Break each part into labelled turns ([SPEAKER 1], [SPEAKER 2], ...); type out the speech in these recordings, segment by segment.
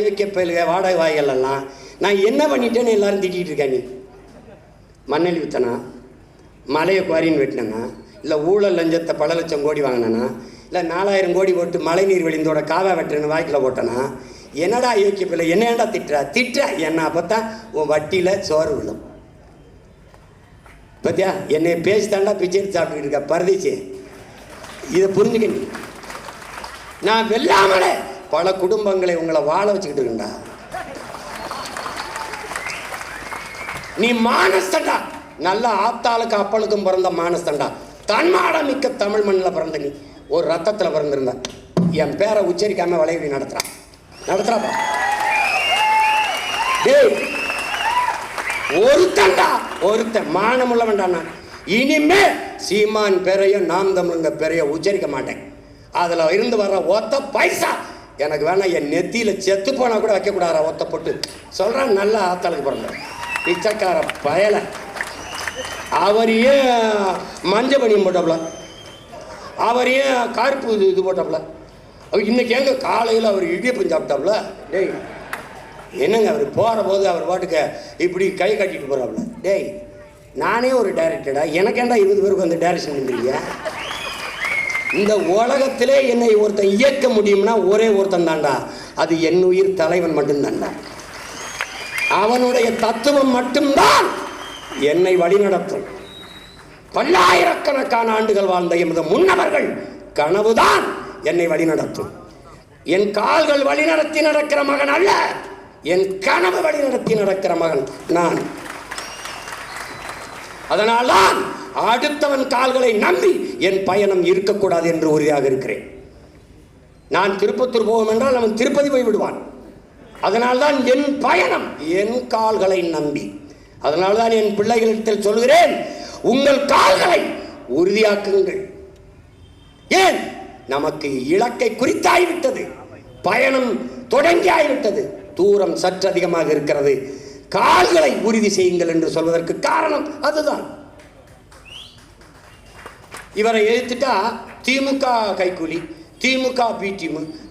[SPEAKER 1] இயக்கிய பயிலுக வாடகை வாய்களெல்லாம் நான் என்ன பண்ணிட்டேன்னு எல்லாரும் திட்டிகிட்டு இருக்கேன் நீ மண்ணெளி வித்தனா மலையை குவாரின்னு வெட்டினா இல்லை ஊழல் லஞ்சத்தை பல லட்சம் கோடி வாங்கினேன்னா இல்லை நாலாயிரம் கோடி போட்டு மழைநீர் வெளிந்தோட காவா வெட்டுறேன்னு வாய்க்கில் போட்டனா என்னடா யோக்கிய பிள்ளை என்னடா ஏண்டா திட்டுறா என்ன அப்போ உன் வட்டியில் சோறு விழும் பார்த்தியா என்னை பேசித்தாண்டா தாண்டா பிச்சை எடுத்து சாப்பிட்டுக்கிட்டு இருக்க பரதிச்சு இதை புரிஞ்சுக்க நான் வெல்லாமலே பல குடும்பங்களை உங்களை வாழ வச்சுக்கிட்டு இருக்குண்டா நீ மானஸ்தண்டா நல்ல ஆத்தாளுக்கு அப்பளுக்கும் பிறந்த மானஸ்தண்டா தன்மாட மிக்க தமிழ் மண்ணில் பிறந்த நீ ஒரு ரத்தத்தில் பிறந்திருந்த என் பேரை உச்சரிக்காம வளைவி நடத்துறா நடத்துறாப்பா டேய் ஒருத்தன்டா ஒருத்தன் மானம் உள்ளவன்டாண்ணா இனிமே சீமான் பெரிய நாம் தமிழுங்க பெரிய உச்சரிக்க மாட்டேன் அதில் இருந்து வர்ற ஒத்த பைசா எனக்கு வேணாம் என் நெத்தியில் செத்து போனால் கூட வைக்கக்கூடாதா ஒத்தப்பட்டு சொல்கிறான் நல்லா ஆத்தாளுக்கு பிறந்த பிச்சைக்கார பயலை அவர் ஏன் மஞ்சள் பணியம் போட்டாப்புல அவர் ஏன் கார்ப்பு இது இது போட்டாப்புல இன்றைக்கி எங்க காலையில் அவர் இடியப்பம் சாப்பிட்டாப்புல டேய் என்னங்க அவர் போகிற போது அவர் பாட்டுக்க இப்படி கை கட்டிட்டு போகிறாப்புல டேய் நானே ஒரு டைரக்டடா எனக்கு ஏன்டா இருபது பேருக்கு வந்து டைரக்ஷன் பண்ணுறீங்க இந்த உலகத்திலே என்னை ஒருத்தன் இயக்க முடியும்னா ஒரே ஒருத்தன் தாண்டா அது என் உயிர் தலைவன் மட்டும்தான்டா அவனுடைய தத்துவம் மட்டும்தான் என்னை வழிநடத்தும் பல்லாயிரக்கணக்கான ஆண்டுகள் வாழ்ந்த எமது முன்னவர்கள் கனவுதான் என்னை வழிநடத்தும் என் கால்கள் வழிநடத்தி நடக்கிற மகன் அல்ல என் கனவு வழிநடத்தி நடக்கிற மகன் நான் அதனால்தான் அடுத்தவன் கால்களை நம்பி என் பயணம் இருக்கக்கூடாது என்று உறுதியாக இருக்கிறேன் நான் திருப்பத்தூர் போவோம் என்றால் அவன் திருப்பதி போய் விடுவான் அதனால்தான் என் பயணம் என் கால்களை நம்பி அதனால்தான் என் பிள்ளைகளிடத்தில் சொல்கிறேன் உங்கள் கால்களை உறுதியாக்குங்கள் ஏன் நமக்கு இலக்கை குறித்தாகிவிட்டது பயணம் தொடங்கியாகிவிட்டது தூரம் சற்று அதிகமாக இருக்கிறது கால்களை உறுதி செய்யுங்கள் என்று சொல்வதற்கு காரணம் அதுதான் இவரை எழுத்துட்டா திமுக கைக்கூலி திமுக பி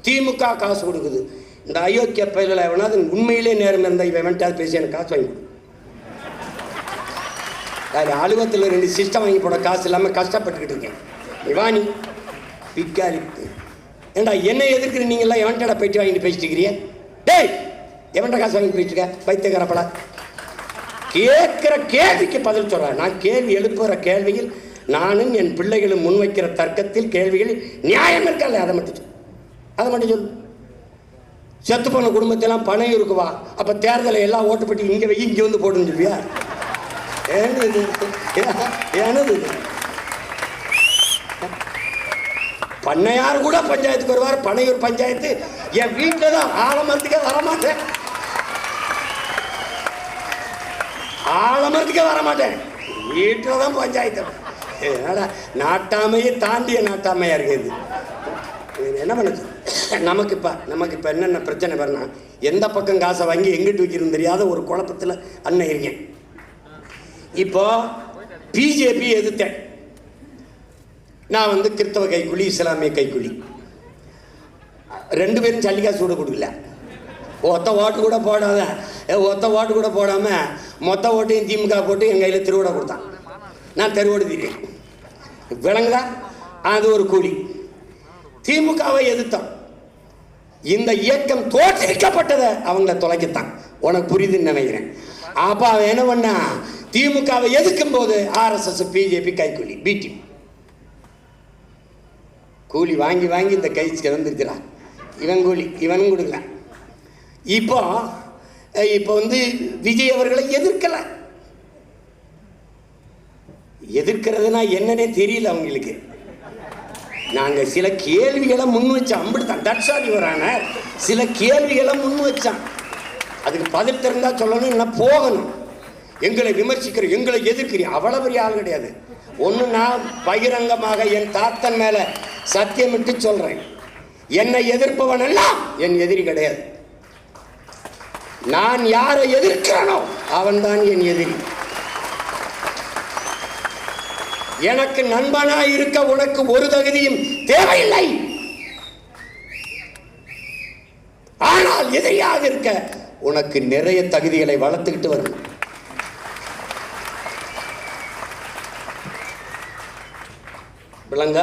[SPEAKER 1] திமுக காசு கொடுக்குது இந்த அயோக்கிய பயிரில் எவனாவது உண்மையிலே நேரம் இருந்தால் இவன் வேண்டாவது பேசி எனக்கு காசு வாங்கி அது அலுவலத்தில் ரெண்டு சிஸ்டம் வாங்கி போட காசு இல்லாமல் கஷ்டப்பட்டுக்கிட்டு இருக்கேன் இவானி பிக்காலி ஏண்டா என்ன எதிர்க்கிற நீங்களாம் எவன்டா போயிட்டு வாங்கிட்டு பேசிட்டு இருக்கிறீங்க டேய் எவன்டா காசு வாங்கி போயிட்டு பைத்தியக்கார பைத்தியக்காரப்படா கேட்குற கேள்விக்கு பதில் சொல்கிறேன் நான் கேள்வி எழுப்புகிற கேள்வியில் நானும் என் பிள்ளைகளும் முன்வைக்கிற தர்க்கத்தில் கேள்விகள் நியாயம் இருக்கா அதை மட்டும் சொல்லு அதை மட்டும் சொல்லு செத்து போன குடும்பத்தெல்லாம் பணம் இருக்குவா அப்போ தேர்தலை எல்லாம் ஓட்டு போட்டு இங்கே வை இங்கே வந்து போடும் சொல்வியா ஏன்னு பண்ணையார் கூட பஞ்சாயத்துக்கு வருவார் பனையூர் பஞ்சாயத்து என் வீட்டில் தான் ஆலமரத்துக்கே வரமாட்டேன் ஆலமரத்துக்கே வரமாட்டேன் வீட்டில் தான் பஞ்சாயத்து என்னடா நாட்டாமையை தாண்டிய நாட்டாமையாக இருக்குது என்ன பண்ணுச்சு நமக்கு இப்ப நமக்கு இப்போ என்னென்ன பிரச்சனை பாருனா எந்த பக்கம் காசை வாங்கி எங்கிட்டு வைக்கிறது தெரியாத ஒரு குழப்பத்தில் அண்ணன் இருக்கேன் இப்போ பிஜேபி எதிர்த்தேன் நான் வந்து கிறிஸ்தவ கைக்குழி இஸ்லாமிய கைக்குழி ரெண்டு பேரும் சல்லிக்காசு கூட கொடுக்கல ஒத்த ஓட்டு கூட போடாத ஒத்த ஓட்டு கூட போடாமல் மொத்த ஓட்டையும் திமுக போட்டு என் கையில் திருவிட கொடுத்தான் நான் தெருவோடு தீட்டேன் விளங்குதா அது ஒரு கூலி திமுகவை எதிர்த்தான் இந்த இயக்கம் தோற்றுவிக்கப்பட்டதை அவங்கள தொலைக்கத்தான் உனக்கு புரியுதுன்னு நினைக்கிறேன் அப்போ அவன் என்ன பண்ணா திமுகவை எதிர்க்கும் போது ஆர்எஸ்எஸ் பிஜேபி கைக்கூலி பிடி கூலி வாங்கி வாங்கி இந்த கை வந்துருக்கிறான் இவன் கூலி இவனும் கொடுக்கல இப்போ இப்போ வந்து விஜய் அவர்களை எதிர்க்கலை எதிர்க்கிறதுனா என்னன்னே தெரியல அவங்களுக்கு நாங்கள் சில கேள்விகளை முன் வச்சோம் அம்பிடுத்தான் தட்சாதி வரான சில கேள்விகளை முன் வச்சான் அதுக்கு பதில் தெரிந்தால் சொல்லணும் என்ன போகணும் எங்களை விமர்சிக்கிற எங்களை எதிர்க்கிறீங்க அவ்வளோ பெரிய ஆள் கிடையாது ஒன்று நான் பகிரங்கமாக என் தாத்தன் மேலே சத்தியமிட்டு சொல்கிறேன் என்னை எதிர்ப்பவன் எல்லாம் என் எதிரி கிடையாது நான் யாரை எதிர்க்கிறானோ அவன்தான் என் எதிரி எனக்கு நண்பனாய் இருக்க உனக்கு ஒரு தகுதியும் தேவையில்லை ஆனால் இதையாக இருக்க உனக்கு நிறைய தகுதிகளை வளர்த்துக்கிட்டு வரும் விளங்க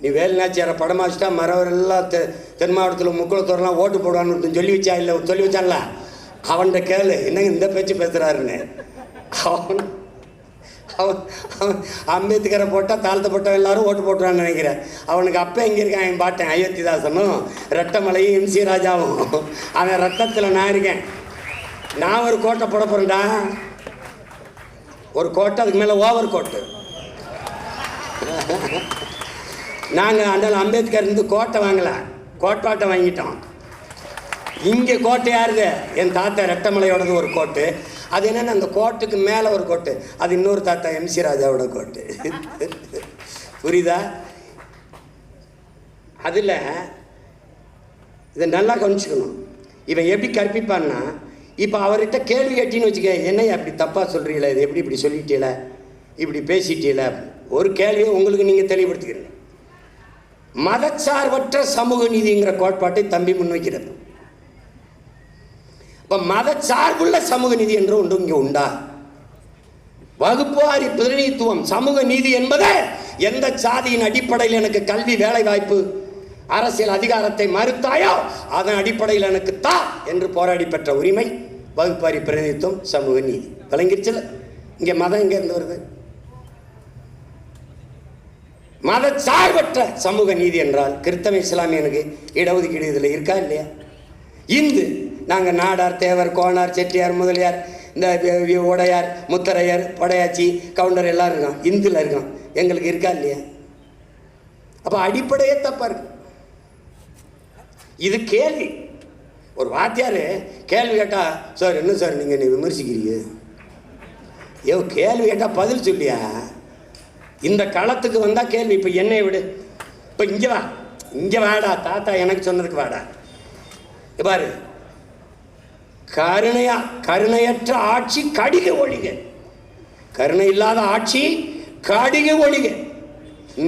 [SPEAKER 1] நீ வேலுநாச்சியாரை படமாச்சிட்டா மரவர் தெ தென் மாவட்டத்தில் முக்குளத்தூரெலாம் ஓட்டு போடுவான்னு சொல்லி வச்சா இல்லை சொல்லி வச்சான்ல அவன்கிட்ட கேளு என்னங்க இந்த பேச்சு பேசுகிறாருன்னு அவன் அவன் அம்பேத்கரை போட்டால் தாழ்த்தப்பட்டவன் எல்லாரும் ஓட்டு போட்டுறான்னு நினைக்கிறேன் அவனுக்கு அப்போ எங்கே இருக்கான் என் பாட்டேன் அயோத்திதாசனும் ரெட்டமலையும் எம்சி ராஜாவும் அவன் ரத்தத்தில் நான் இருக்கேன் நான் ஒரு கோட்டை போட போகிறேன்டா ஒரு கோட்டை அதுக்கு மேலே ஓவர் கோட்டு நாங்கள் அண்ணல் அம்பேத்கர் இருந்து கோட்டை வாங்கலை கோட்பாட்டை வாங்கிட்டோம் இங்கே கோட்டை யாருது என் தாத்தா ரெட்டமலையோடது ஒரு கோட்டு அது என்னென்ன அந்த கோட்டுக்கு மேலே ஒரு கோட்டு அது இன்னொரு தாத்தா எம்சி ராஜாவோட கோட்டு புரியுதா அதில் இதை நல்லா கவனிச்சுக்கணும் இவன் எப்படி கற்பிப்பான்னா இப்போ அவர்கிட்ட கேள்வி எட்டின்னு வச்சுக்க என்னைய அப்படி தப்பாக சொல்கிறீங்களே இது எப்படி இப்படி சொல்லிட்டீல இப்படி பேசிட்டீல ஒரு கேள்வியை உங்களுக்கு நீங்கள் தெளிவுபடுத்திக்கிறீங்க மதச்சார்பற்ற சமூக நீதிங்கிற கோட்பாட்டை தம்பி முன்வைக்கிறது இப்போ மத சார்புள்ள சமூக நீதி என்று ஒன்று இங்கே உண்டா வகுப்புவாரி பிரதிநிதித்துவம் சமூக நீதி என்பது எந்த சாதியின் அடிப்படையில் எனக்கு கல்வி வேலை வாய்ப்பு அரசியல் அதிகாரத்தை மறுத்தாயோ அதன் அடிப்படையில் எனக்கு தா என்று போராடி பெற்ற உரிமை வகுப்பாரி பிரதிநிதித்துவம் சமூக நீதி விளங்கிருச்சுல இங்கே மதம் இங்கே இருந்து வருது மத சார்பற்ற சமூக நீதி என்றால் கிறித்தவ இஸ்லாமியனுக்கு இடஒதுக்கீடு இதில் இருக்கா இல்லையா இந்து நாங்கள் நாடார் தேவர் கோனார் செட்டியார் முதலியார் இந்த உடையார் முத்தரையர் படையாச்சி கவுண்டர் எல்லாம் இருக்கான் இந்துல இருக்கான் எங்களுக்கு இருக்கா இல்லையா அப்போ அடிப்படையே தப்பா இருக்கு இது கேள்வி ஒரு வாத்தியார் கேள்வி கேட்டால் சார் என்ன சார் நீங்கள் என்னை விமர்சிக்கிறீங்க ஏ கேள்வி கேட்டால் பதில் சொல்லியா இந்த களத்துக்கு வந்தால் கேள்வி இப்போ என்னை விடு இப்போ இங்கே வா இங்கே வாடா தாத்தா எனக்கு சொன்னதுக்கு வாடா பாரு கருணையா கருணையற்ற ஆட்சி கடிக ஒழிக கருணை இல்லாத ஆட்சி கடிக ஒழிக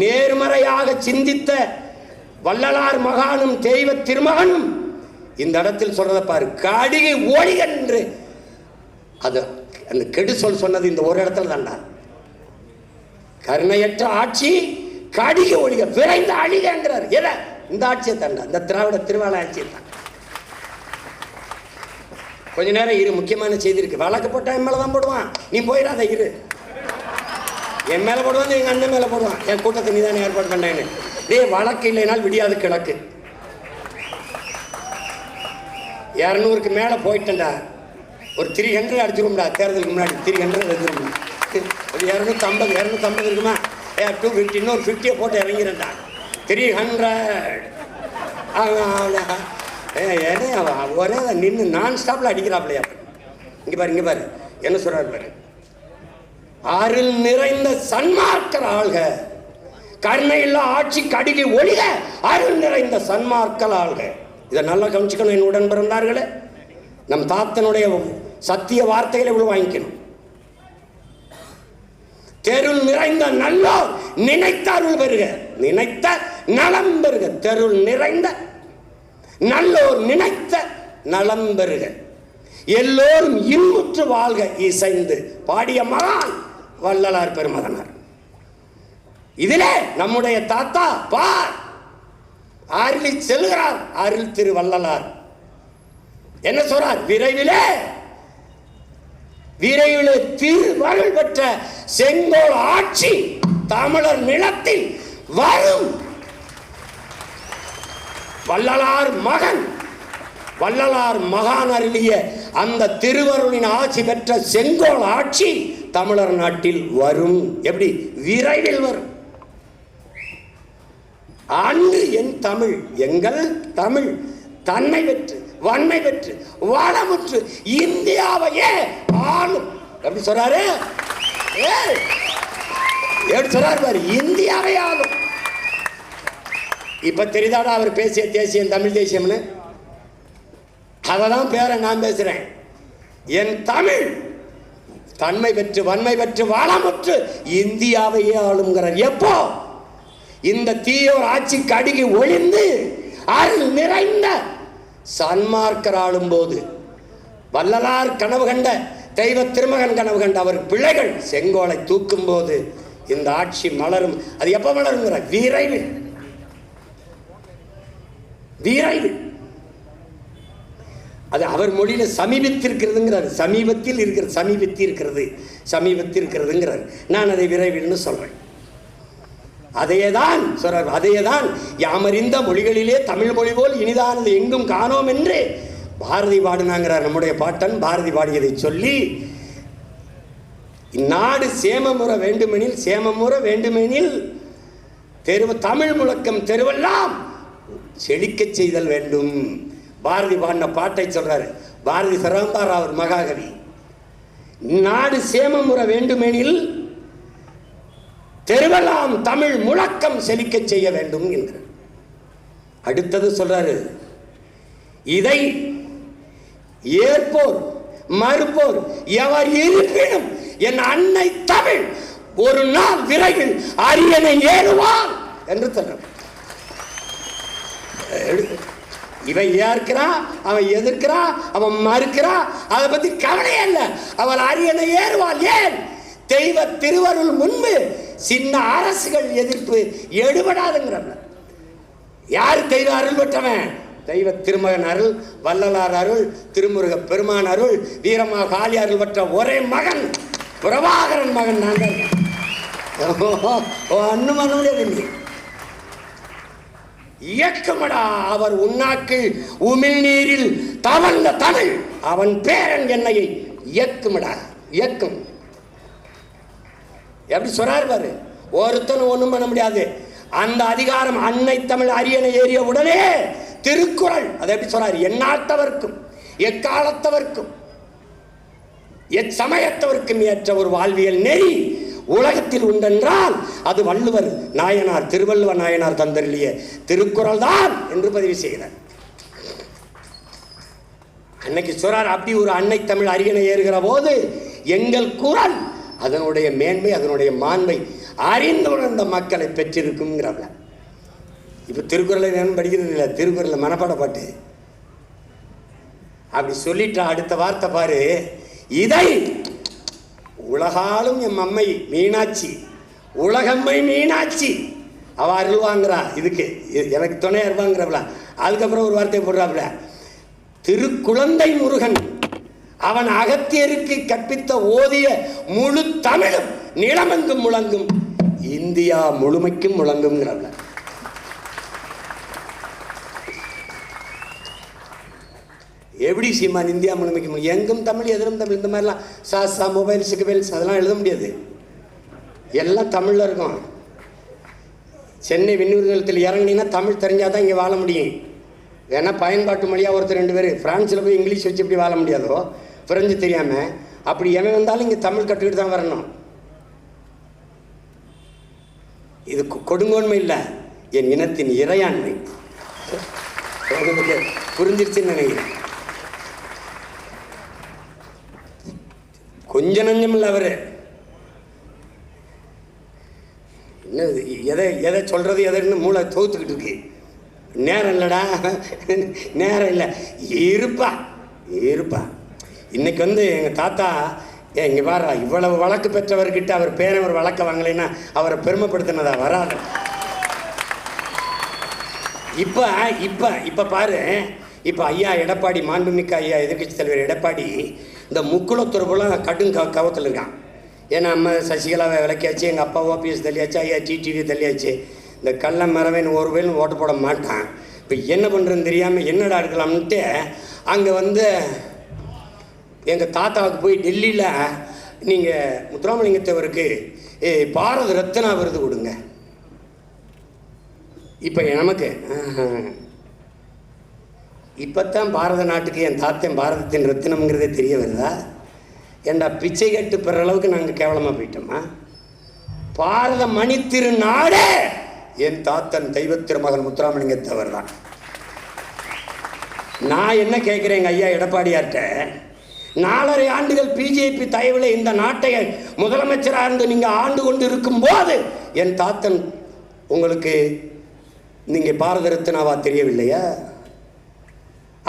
[SPEAKER 1] நேர்மறையாக சிந்தித்த வள்ளலார் மகானும் தெய்வ திருமகனும் இந்த இடத்தில் சொல்றத பாரு கடிகை ஒழிக என்று அது அந்த கெடு சொல் சொன்னது இந்த ஒரு இடத்துல தாண்டா கருணையற்ற ஆட்சி கடிக ஒழிக விரைந்து என்றார் எதை இந்த ஆட்சியை தாண்டா இந்த திராவிட திருவாளர் ஆட்சியை தான் கொஞ்ச நேரம் இரு முக்கியமான செய்தி இருக்கு வழக்கு போட்டா என் மேலே தான் போடுவான் நீ போயிடாத இரு என் மேலே போடுவான் எங்க அண்ணன் மேலே போடுவான் என் கூட்டத்தை நீ தான் ஏற்பாடு பண்ணேன்னு டே வழக்கு இல்லைனால் விடியாது கிழக்கு இரநூறுக்கு மேலே போயிட்டேன்டா ஒரு த்ரீ ஹண்ட்ரட் அடிச்சிரும்டா தேர்தலுக்கு முன்னாடி த்ரீ ஹண்ட்ரட் அடிச்சிரும்டா ஒரு இரநூத்தம்பது இரநூத்தம்பது இருக்குமா ஏ டூ ஃபிஃப்டி இன்னொரு ஃபிஃப்டியை போட்டு இறங்கிறேன்டா த்ரீ ஹண்ட்ரட் ஆமாம் ஏன்னா ஒரே நின்று நான் ஸ்டாப்பில் அடிக்கிறாப்லையா இங்கே பாரு இங்கே பாரு என்ன சொல்கிறார் பாரு அருள் நிறைந்த சன்மார்க்கர் ஆள்க கருணையில் ஆட்சி கடுகி ஒழிக அருள் நிறைந்த சன்மார்க்கல் ஆள்க இதை நல்லா கவனிச்சுக்கணும் என் உடன் பிறந்தார்களே நம் தாத்தனுடைய சத்திய வார்த்தைகளை இவ்வளோ வாங்கிக்கணும் தெருள் நிறைந்த நல்லோர் நினைத்த அருள் பெறுக நினைத்த நலம் பெறுக தெருள் நிறைந்த நல்லோர் நினைத்த நலம் பெறுக எல்லோரும் இன்முற்று வாழ்க இசைந்து பாடிய மகான் வள்ளலார் பெருமகனார் இதிலே நம்முடைய தாத்தா பார் அருளி செல்கிறார் அருள் திரு வள்ளலார் என்ன சொல்றார் விரைவிலே விரைவில் திருவருள் பெற்ற செங்கோல் ஆட்சி தமிழர் நிலத்தில் வரும் வள்ளலார் மகன் வள்ளலார் மகான் அருளிய அந்த திருவருளின் ஆட்சி பெற்ற செங்கோல் ஆட்சி தமிழர் நாட்டில் வரும் எப்படி விரைவில் வரும் அன்று என் தமிழ் எங்கள் தமிழ் தன்மை பெற்று வன்மை பெற்று வளமுற்று இந்தியாவையே ஆளும் எப்படி சொல்றாரு ஏ எப்படி சொல்றாரு பாரு இந்தியாவை ஆளும் இப்போ தெரிதாடா அவர் பேசிய தேசியம் தமிழ் தேசியம்னு அதை தான் பேரை நான் பேசுகிறேன் என் தமிழ் தன்மை பெற்று வன்மை பெற்று வாழாமற்று இந்தியாவையே ஆளுங்கிறார் எப்போ இந்த தீயோர் ஆட்சி கடுகி ஒளிந்து அருள் நிறைந்த சன்மார்க்கர் ஆளும் போது வல்லலார் கனவு கண்ட தெய்வ திருமகன் கனவு கண்ட அவர் பிள்ளைகள் செங்கோலை தூக்கும் போது இந்த ஆட்சி மலரும் அது எப்போ மலருங்கிற விரைவில் வீராய்வு அது அவர் மொழியில் சமீபத்திருக்கிறதுங்கிறார் சமீபத்தில் இருக்கிற சமீபத்தி இருக்கிறது சமீபத்தில் இருக்கிறதுங்கிறார் நான் அதை விரைவில்னு சொல்கிறேன் அதையே தான் சொல்கிறார் அதையே தான் யாமறிந்த மொழிகளிலே தமிழ் மொழி போல் இனிதானது எங்கும் காணோம் என்று பாரதி பாடினாங்கிறார் நம்முடைய பாட்டன் பாரதி பாடியதை சொல்லி இந்நாடு சேமமுற வேண்டுமெனில் சேமமுற வேண்டுமெனில் தெருவு தமிழ் முழக்கம் தெருவெல்லாம் செழிக்கச் செய்தல் வேண்டும் பாரதி பாடின பாட்டை சொல்கிறார் பாரதி சிறந்தார் அவர் மகாகவி நாடு சேமமுற வேண்டுமெனில் தெருவலாம் தமிழ் முழக்கம் செழிக்கச் செய்ய வேண்டும் என்று அடுத்தது சொல்றாரு இதை ஏற்போர் மறுப்போர் எவர் இருப்பினும் என் அன்னை தமிழ் ஒரு நாள் விரைவில் அரியணை ஏறுவார் என்று சொல்றார் இவன் ஏற்கிறான் அவன் எதிர்க்கிறான் அவன் மறுக்கிறான் அதை பற்றி கவலையே இல்லை அவள் அரியணை ஏறுவாள் ஏன் தெய்வ திருவருள் முன்பு சின்ன அரசுகள் எதிர்ப்பு எடுபடாதுங்கிறவ யார் தெய்வ அருள் பெற்றவன் தெய்வ திருமகன் அருள் வள்ளலார் அருள் திருமுருக பெருமான் அருள் வீரமா காளி அருள் பெற்ற ஒரே மகன் பிரபாகரன் மகன் நான் தான் ஒன்றும் பண்ண முடியாது இயக்கமடா அவர் உன்னாக்கு நீரில் தவழ்ந்த தமிழ் அவன் பேரன் என்னையை இயக்குமடா இயக்கும் எப்படி சொல்றார் பாரு ஒருத்தனும் ஒன்றும் பண்ண முடியாது அந்த அதிகாரம் அன்னை தமிழ் அரியணை ஏறிய உடனே திருக்குறள் அதை எப்படி சொல்றாரு எண்ணாட்டவர்க்கும் எக்காலத்தவர்க்கும் எச்சமயத்தவர்க்கும் ஏற்ற ஒரு வாழ்வியல் நெறி உலகத்தில் உண்டென்றால் அது வள்ளுவர் நாயனார் திருவள்ளுவ நாயனார் தந்தருளிய திருக்குறள் தான் என்று பதிவு செய்கிறார் அன்னைக்கு சொல்றார் அப்படி ஒரு அன்னை தமிழ் அரியணை ஏறுகிற போது எங்கள் குரல் அதனுடைய மேன்மை அதனுடைய மாண்மை அறிந்து உணர்ந்த மக்களை பெற்றிருக்குங்கிறவங்க இப்போ திருக்குறளை நான் படிக்கிறது இல்லை திருக்குறளை மனப்பாடப்பாட்டு அப்படி சொல்லிட்டா அடுத்த வார்த்தை பாரு இதை உலகாலும் எம் அம்மை மீனாட்சி உலகம்மை மீனாட்சி அவ அருள்வாங்கிறா இதுக்கு எனக்கு துணையாக இருப்பாங்கிறவள அதுக்கப்புறம் ஒரு வார்த்தை போடுறாப்புல திருக்குழந்தை முருகன் அவன் அகத்தியருக்கு கற்பித்த ஓதிய முழு தமிழும் நிலமெங்கும் முழங்கும் இந்தியா முழுமைக்கும் முழங்குங்கிறவள எப்படி சீமான் இந்தியா முழுமைக்கு முடியும் எங்கும் தமிழ் எதிரும் தமிழ் இந்த மாதிரிலாம் சாசா மொபைல் சிக்கபைல்ஸ் அதெல்லாம் எழுத முடியாது எல்லாம் தமிழில் இருக்கும் சென்னை விண்ணூர் நிலத்தில் இறங்கினீங்கன்னா தமிழ் தெரிஞ்சால் தான் இங்கே வாழ முடியும் ஏன்னா பயன்பாட்டு மொழியாக ஒருத்தர் ரெண்டு பேர் ஃப்ரான்ஸில் போய் இங்கிலீஷ் வச்சு எப்படி வாழ முடியாதோ ஃப்ரெஞ்சு தெரியாமல் அப்படி எவன் வந்தாலும் இங்கே தமிழ் கற்றுக்கிட்டு தான் வரணும் இது கொடுங்கோன்மை இல்லை என் இனத்தின் இறையாண்மை புரிஞ்சிருச்சுன்னு நினைக்கிறேன் கொஞ்ச நஞ்சம் இல்லை அவர் என்ன எதை எதை சொல்கிறது எதைன்னு மூளை தோத்துக்கிட்டு இருக்கு நேரம் இல்லைடா நேரம் இல்லை இருப்பா இருப்பா இன்னைக்கு வந்து எங்கள் தாத்தா ஏ இங்கே வாரா இவ்வளவு வழக்கு பெற்றவர்கிட்ட அவர் பேரை வழக்க வாங்கலைன்னா அவரை பெருமைப்படுத்தினதா வராது இப்போ இப்போ இப்போ பாரு இப்போ ஐயா எடப்பாடி மாண்புமிக்க ஐயா எதிர்கட்சித் தலைவர் எடப்பாடி இந்த முக்குளத்துறவுலாம் கடும் க கவத்தில் இருக்கான் ஏன்னா நம்ம சசிகலாவை விளக்கியாச்சு எங்கள் அப்பா ஓபிஎஸ் தள்ளியாச்சு ஐயா டிடிவி தள்ளியாச்சு இந்த கள்ள மரவன் ஒரு வயலும் ஓட்டு போட மாட்டான் இப்போ என்ன பண்ணுறதுன்னு தெரியாமல் என்னடா எடுக்கலாம்ன்ட்டு அங்கே வந்து எங்கள் தாத்தாவுக்கு போய் டெல்லியில் நீங்கள் முத்துராமலிங்கத்தவருக்கு பாரத ரத்னா விருது கொடுங்க இப்போ நமக்கு இப்போ தான் பாரத நாட்டுக்கு என் தாத்தன் பாரதத்தின் ரத்தினம்ங்கிறதே தெரிய வருதா ஏண்டா பிச்சை கட்டு பெற அளவுக்கு நாங்கள் கேவலமாக போயிட்டோமா பாரத மணி திருநாடு என் தாத்தன் தெய்வ திருமகன் முத்துராமலிங்க தான் நான் என்ன கேட்குறேன் எங்கள் ஐயா எடப்பாடியார்கிட்ட நாலரை ஆண்டுகள் பிஜேபி தலைவில் இந்த நாட்டை முதலமைச்சராக இருந்து நீங்கள் ஆண்டு கொண்டு இருக்கும்போது என் தாத்தன் உங்களுக்கு நீங்கள் பாரத ரத்னாவா தெரியவில்லையா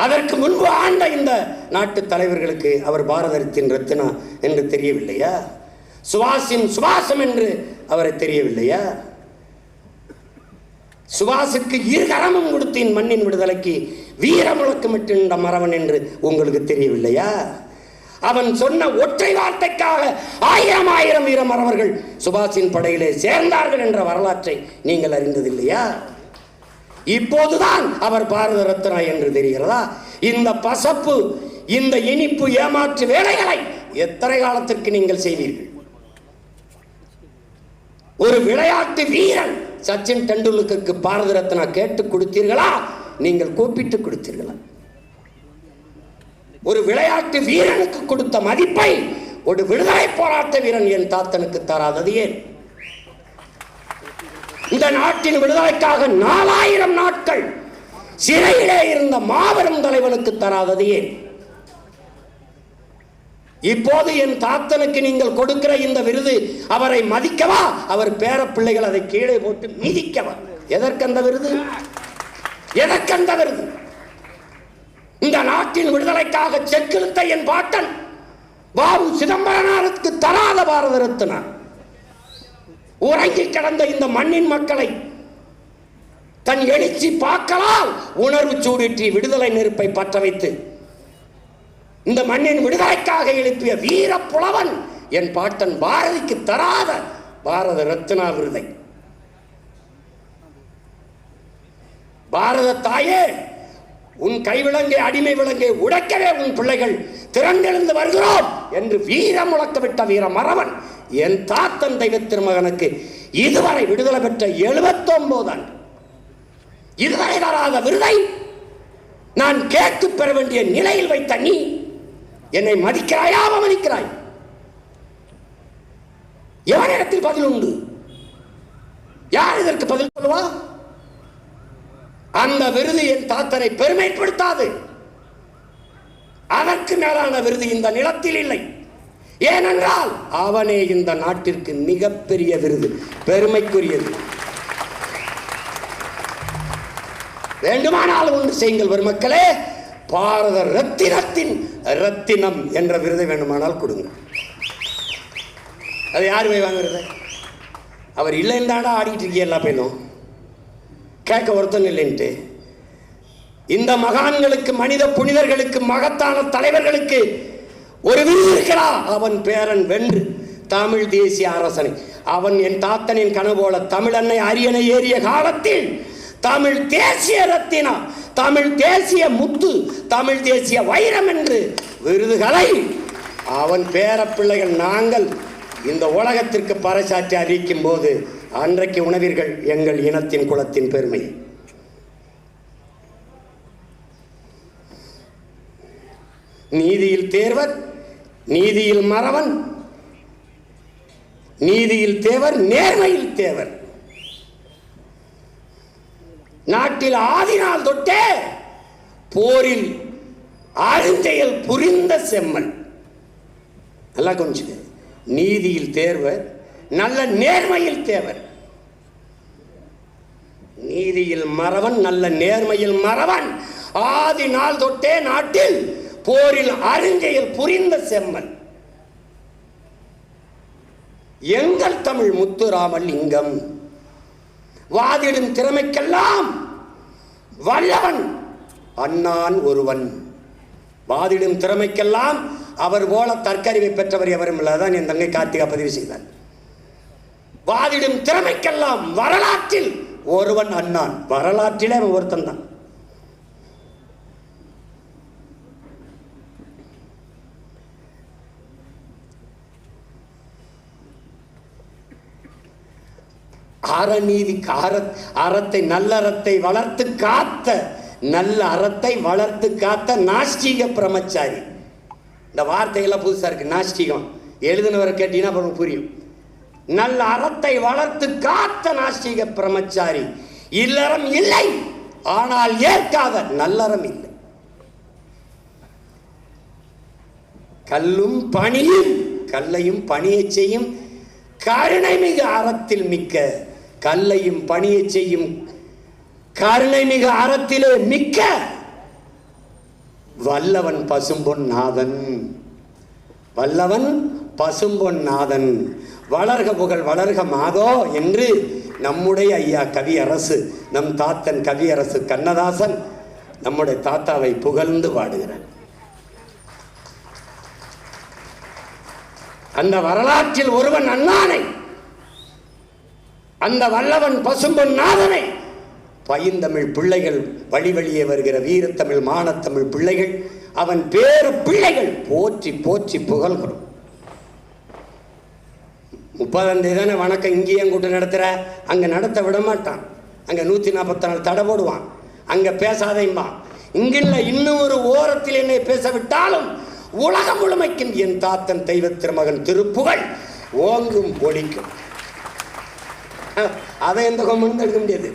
[SPEAKER 1] அதற்கு முன்பு ஆண்ட இந்த நாட்டு தலைவர்களுக்கு அவர் பாரதத்தின் ரத்னா என்று தெரியவில்லையா சுவாசின் சுவாசம் என்று அவரை தெரியவில்லையா சுபாஷுக்கு இருகரமும் கொடுத்தேன் மண்ணின் விடுதலைக்கு வீரமுழக்கமிட்டிருந்த மரவன் என்று உங்களுக்கு தெரியவில்லையா அவன் சொன்ன ஒற்றை வார்த்தைக்காக ஆயிரம் ஆயிரம் வீரமரவர்கள் சுபாஷின் படையிலே சேர்ந்தார்கள் என்ற வரலாற்றை நீங்கள் அறிந்ததில்லையா இப்போதுதான் அவர் பாரத ரத்னா என்று தெரிகிறதா இந்த பசப்பு இந்த இனிப்பு ஏமாற்று வேலைகளை எத்தனை காலத்திற்கு நீங்கள் செய்வீர்கள் ஒரு விளையாட்டு வீரன் சச்சின் டெண்டுல்கருக்கு பாரத ரத்னா கேட்டு கொடுத்தீர்களா நீங்கள் கூப்பிட்டு கொடுத்தீர்களா ஒரு விளையாட்டு வீரனுக்கு கொடுத்த மதிப்பை ஒரு விடுதலை போராட்ட வீரன் என் தாத்தனுக்கு தராதது ஏன் இந்த நாட்டின் விடுதலைக்காக நாலாயிரம் நாட்கள் சிறையிலே இருந்த மாபெரும் தலைவனுக்கு தராதது ஏன் இப்போது என் தாத்தனுக்கு நீங்கள் கொடுக்கிற இந்த விருது அவரை மதிக்கவா அவர் பேர பிள்ளைகள் அதை கீழே போட்டு மிதிக்கவா எதற்கு அந்த விருது எதற்கு அந்த விருது இந்த நாட்டின் விடுதலைக்காக செக்கிழுத்த என் பாட்டன் பாபு சிதம்பரனாருக்கு தராத பாரத ரத்னா உறங்கி கிடந்த இந்த மண்ணின் மக்களை தன் எழுச்சி பார்க்கலால் உணர்வு சூடிற்றி விடுதலை நெருப்பை பற்ற வைத்து இந்த மண்ணின் விடுதலைக்காக எழுப்பிய வீர புலவன் என் பாட்டன் பாரதிக்கு தராத பாரத ரத்னா விருதை பாரத தாயே உன் கைவிலங்கை அடிமை விலங்கை உடைக்கவே உன் பிள்ளைகள் திறந்திருந்து வருகிறோம் என்று வீரம் முழக்கவிட்ட வீர மரவன் என் தாத்தன் தெய்வ திருமகனுக்கு இதுவரை விடுதலை பெற்ற எழுபத்தொன்பது ஆண்டு இதுவரை வராத விருதை நான் கேட்டு பெற வேண்டிய நிலையில் வைத்த நீ என்னை மதிக்கிறாயா அவமதிக்கிறாய் எவனிடத்தில் பதில் உண்டு யார் இதற்கு பதில் சொல்லுவா அந்த விருது என் தாத்தனை பெருமைப்படுத்தாது அதற்கு மேலான விருது இந்த நிலத்தில் இல்லை ஏனென்றால் அவனே இந்த நாட்டிற்கு மிகப்பெரிய விருது பெருமைக்குரியது வேண்டுமானால் ஒன்று செய்யுங்கள் மக்களே பாரத ரத்தினத்தின் ரத்தினம் என்ற விருதை வேண்டுமானால் கொடுங்க அது யார் போய் வாங்குறது அவர் இல்லைன்னு தாண்டா ஆடிக்கிட்டு இருக்கிய எல்லா பையனும் கேட்க ஒருத்தன் இல்லைன்ட்டு இந்த மகான்களுக்கு மனித புனிதர்களுக்கு மகத்தான தலைவர்களுக்கு ஒரு வீடு இருக்கிறான் அவன் பேரன் வென்று தமிழ் தேசிய அரசனை அவன் என் தாத்தனின் கனவோல தமிழன்னை அரியணை ஏறிய காலத்தில் தமிழ் தேசிய ரத்தினா தமிழ் தேசிய முத்து தமிழ் தேசிய வைரம் என்று விருதுகளை அவன் பேர பிள்ளைகள் நாங்கள் இந்த உலகத்திற்கு பறைசாற்றி அறிவிக்கும் போது அன்றைக்கு உணவீர்கள் எங்கள் இனத்தின் குலத்தின் பெருமை நீதியில் தேர்வர் நீதியில் மறவன் நீதியில் தேவர் நேர்மையில் தேவர் நாட்டில் ஆதினால் தொட்டே போரில் அருஞ்செயல் புரிந்த செம்மன் நல்லா கொஞ்சம் நீதியில் தேர்வர் நல்ல நேர்மையில் தேவர் நீதியில் மறவன் நல்ல நேர்மையில் மறவன் ஆதி நாள் தொட்டே நாட்டில் போரில் அருஞ்செயல் புரிந்த செம்மன் எங்கள் தமிழ் முத்துராமலிங்கம் வாதிடும் திறமைக்கெல்லாம் வல்லவன் அண்ணான் ஒருவன் வாதிடும் திறமைக்கெல்லாம் அவர் போல தற்கறிவை பெற்றவர் எவரும் இல்லாதான் என் தங்கை கார்த்திகா பதிவு செய்தார் வாதிடும் திறமைக்கெல்லாம் வரலாற்றில் ஒருவன் அண்ணான் வரலாற்றிலே அவன் ஒருத்தன் தான் அறநீதி அற அறத்தை நல்லறத்தை வளர்த்து காத்த நல்ல அறத்தை வளர்த்து காத்த நாஸ்டிக பிரமச்சாரி இந்த வார்த்தைகள்லாம் புதுசாக இருக்குது நாஸ்டிகம் எழுதினவரை கேட்டீங்கன்னா அப்புறம் புரியும் நல்ல அறத்தை வளர்த்து காத்த நாஸ்டிக பிரமச்சாரி இல்லறம் இல்லை ஆனால் ஏற்காத நல்லறம் இல்லை கல்லும் பணியும் கல்லையும் பணியை செய்யும் கருணை மிக அறத்தில் மிக்க கல்லையும் பணியை செய்யும் கருணை மிக அறத்திலே மிக்க வல்லவன் பசும்பொன் நாதன் வல்லவன் பசும்பொன் நாதன் வளர்க புகழ் வளர்க மாதோ என்று நம்முடைய ஐயா கவியரசு நம் தாத்தன் கவியரசு கண்ணதாசன் நம்முடைய தாத்தாவை புகழ்ந்து பாடுகிறான் அந்த வரலாற்றில் ஒருவன் அண்ணானை அந்த வல்லவன் பசும்பொன் நாதனை பயந்தமிழ் பிள்ளைகள் வழி வழியே வருகிற வீரத்தமிழ் மானத்தமிழ் பிள்ளைகள் அவன் பேரு பிள்ளைகள் போற்றி போற்றி புகழ்கிறோம் முப்பதாம் தேதி தானே வணக்கம் இங்கேயும் கூட்டம் நடத்துகிற அங்கே நடத்த விட மாட்டான் அங்கே நூற்றி நாற்பத்தி நாலு தடை போடுவான் அங்கே பேசாதையும்பான் இங்கில்ல இன்னும் ஒரு ஓரத்தில் என்னை பேச விட்டாலும் உலகம் முழுமைக்கும் என் தாத்தன் தெய்வ திருமகன் திருப்புகழ் ஓங்கும் பொழிக்கும் அதை எந்த கொம்பனும் தடுக்க முடியாது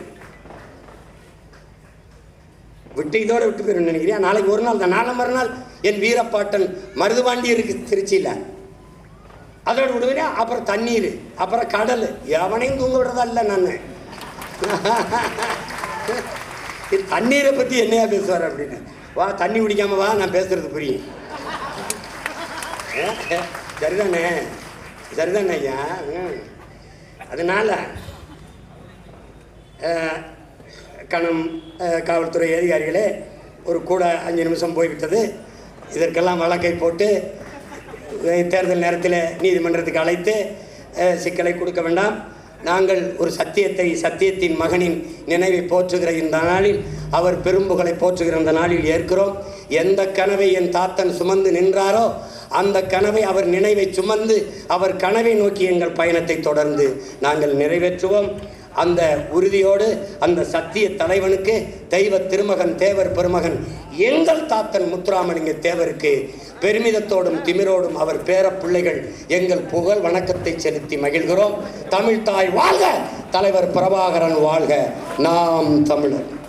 [SPEAKER 1] விட்டு இதோட விட்டு போயிடும் நினைக்கிறேன் நாளைக்கு ஒரு நாள் தான் நாளை மறுநாள் என் வீரப்பாட்டன் மருதுபாண்டி இருக்கு திருச்சியில் அதோட விடுவேன் அப்புறம் தண்ணீர் அப்புறம் கடல் எவனையும் தூங்க விடுறதா இல்லை நான் தண்ணீரை பற்றி என்னையா பேசுவார் அப்படின்னு வா தண்ணி குடிக்காம வா நான் பேசுறது புரியும் சரிதானே சரிதானே ஐயா அதனால கணம் காவல்துறை அதிகாரிகளே ஒரு கூட அஞ்சு நிமிஷம் போய்விட்டது இதற்கெல்லாம் வழக்கை போட்டு தேர்தல் நேரத்தில் நீதிமன்றத்துக்கு அழைத்து சிக்கலை கொடுக்க வேண்டாம் நாங்கள் ஒரு சத்தியத்தை சத்தியத்தின் மகனின் நினைவை போற்றுகிற இந்த நாளில் அவர் பெரும்புகளை போற்றுகிற இந்த நாளில் ஏற்கிறோம் எந்த கனவை என் தாத்தன் சுமந்து நின்றாரோ அந்த கனவை அவர் நினைவை சுமந்து அவர் கனவை நோக்கி எங்கள் பயணத்தை தொடர்ந்து நாங்கள் நிறைவேற்றுவோம் அந்த உறுதியோடு அந்த சத்திய தலைவனுக்கு தெய்வ திருமகன் தேவர் பெருமகன் எங்கள் தாத்தன் முத்துராமலிங்க தேவருக்கு பெருமிதத்தோடும் திமிரோடும் அவர் பேர பிள்ளைகள் எங்கள் புகழ் வணக்கத்தை செலுத்தி மகிழ்கிறோம் தமிழ்தாய் வாழ்க தலைவர் பிரபாகரன் வாழ்க நாம் தமிழர்